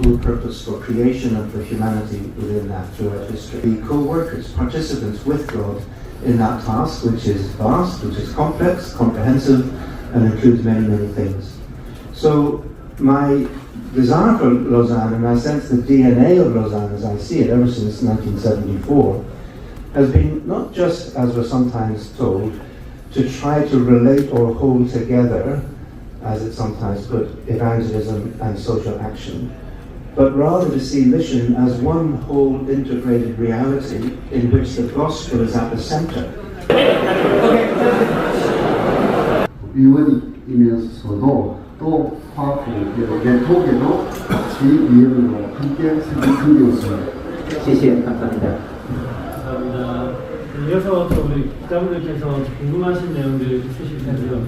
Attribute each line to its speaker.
Speaker 1: global purpose for creation and for humanity within that throughout history. Be co-workers, participants with God in that task, which is vast, which is complex, comprehensive, and includes many, many things. So my desire for Lausanne, and I sense the DNA of Lausanne as I see it ever since 1974, has been not just, as we're sometimes told, to try to relate or hold together, as it's sometimes put, evangelism and social action, but rather to see mission as one whole integrated reality in which the gospel is at the center.
Speaker 2: 위원이면서도 또 화학부 네트워크에도 같이 위원으로 함께 생각되었습니다.
Speaker 1: 谢谢，감사합니다.
Speaker 3: 감사합니다. 이어서 또 우리 기자분들께서 궁금하신 내용들 있으실 텐데요.